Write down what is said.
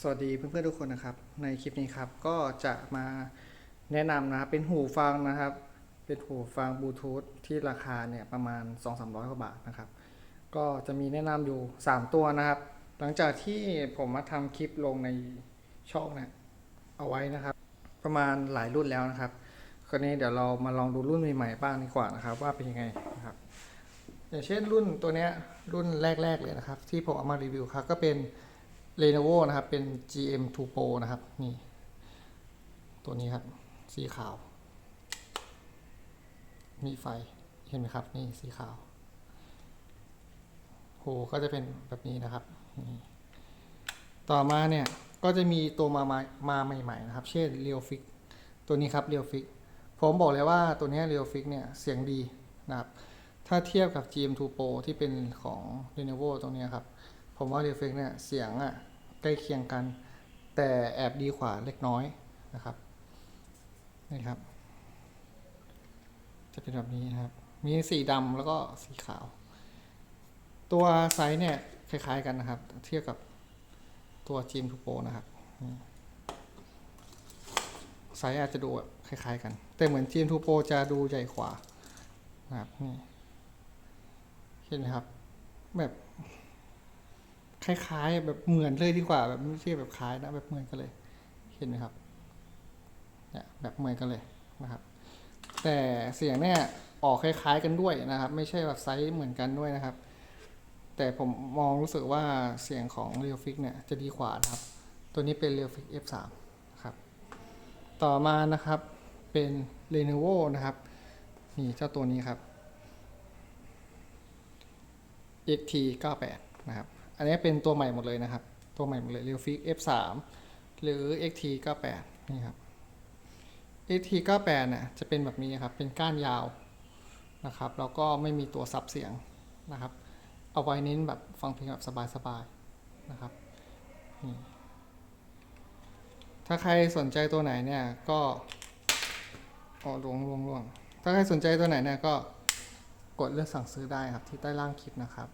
สวัสดีเพื่อนๆทุกคนนะครับ ในคลิปนี้ครับก็จะมาแนะนำนะครับเป็นหูฟังนะครับ เป็นหูฟังบลูทูธที่ราคาเนี่ยประมาณ 2-300 กว่าบาทนะครับ ก็จะมีแนะนำอยู่ 3 ตัวนะครับ หลังจากที่ผมมาทำคลิปลงในช่องเนี่ยเอาไว้นะครับ ประมาณหลายรุ่นแล้วนะครับคราวนี้เดี๋ยวเรามาลองดูรุ่นใหม่ๆบ้างดีกว่านะครับ ว่าเป็นยังไงนะครับอย่างเช่นรุ่นตัวเนี้ยรุ่นแรกๆเลยนะครับ ที่ผมเอามารีวิวครับก็เป็น Lenovo นะครับเป็น GM2 Pro นะครับนี่ตัวนี้ครับ สีขาว มีไฟเห็นไหมครับ นี่สีขาวโหก็จะเป็นแบบนี้นะครับนี่ต่อมาเนี่ยก็จะมีตัวมามามาใหม่ๆนะครับ เช่น r e a l f i x ตัวนี้ครับ r e a l f i x ผมบอกเลยว่าตัวนี้ r e a l f i x เนี่ยเสียงดีนะครับถ้าเทียบกับ GM2 Pro ที่เป็นของ Lenovo ตรงนี้ครับ ผมว่า r e a l f i x เนี่ยเสียงอะ ล้เคียงกัน แต่แอบดีกว่าเล็กน้อยนะครับนี่ครับ จะเป็นแบบนี้นะครับ มีสีดำแล้วก็สีขาว ตัวไซส์เนี่ยคล้ายๆกันนะครับ เทียบกับตัวจีมทูโปนะครับไซส์อาจจะดูคล้ายๆกัน แต่เหมือนจีมทูโปจะดูใหญ่กว่านะครับนี่เห็นไหมครับ แบบ คล้ายๆ แบบเหมือนเลยดีกว่า แบบไม่ใช่แบบคล้ายนะแบบเหมือนกันเลย เห็นไหมครับเนี่ยแบบเหมือนกันเลยนะครับ แต่เสียงเนี่ยออกคล้ายๆกันด้วยนะครับ ไม่ใช่แบบไซส์เหมือนกันด้วยนะครับ แต่ผมมองรู้สึกว่าเสียงของ r e a l f i x เนี่ยจะดีกว่านะครับ ตัวนี้เป็น r e a l f i x F3 นะครับ ต่อมานะครับเป็น Lenovo นะครับนี่เจ้าตัวนี้ครับ XT98 นะครับ อันนี้เป็นตัวใหม่หมดเลยนะครับ ตัวใหม่หมดเลย r e a l f i x F3 หรือ XT98 นี่ครับ XT98 เนี่ยจะเป็นแบบนี้ครับ เป็นก้านยาวนะครับ แล้วก็ไม่มีตัวซับเสียงนะครับ เอาไว้เน้นแบบฟังเพลงแบบสบายๆนะครับ ถ้าใครสนใจตัวไหนเนี่ยก็อ๋อลวงลวงลวงถ้าใครสนใจตัวไหนเนี่ยก็กดเลือกสั่งซื้อได้ครับที่ใต้ล่างคลิปนะครับ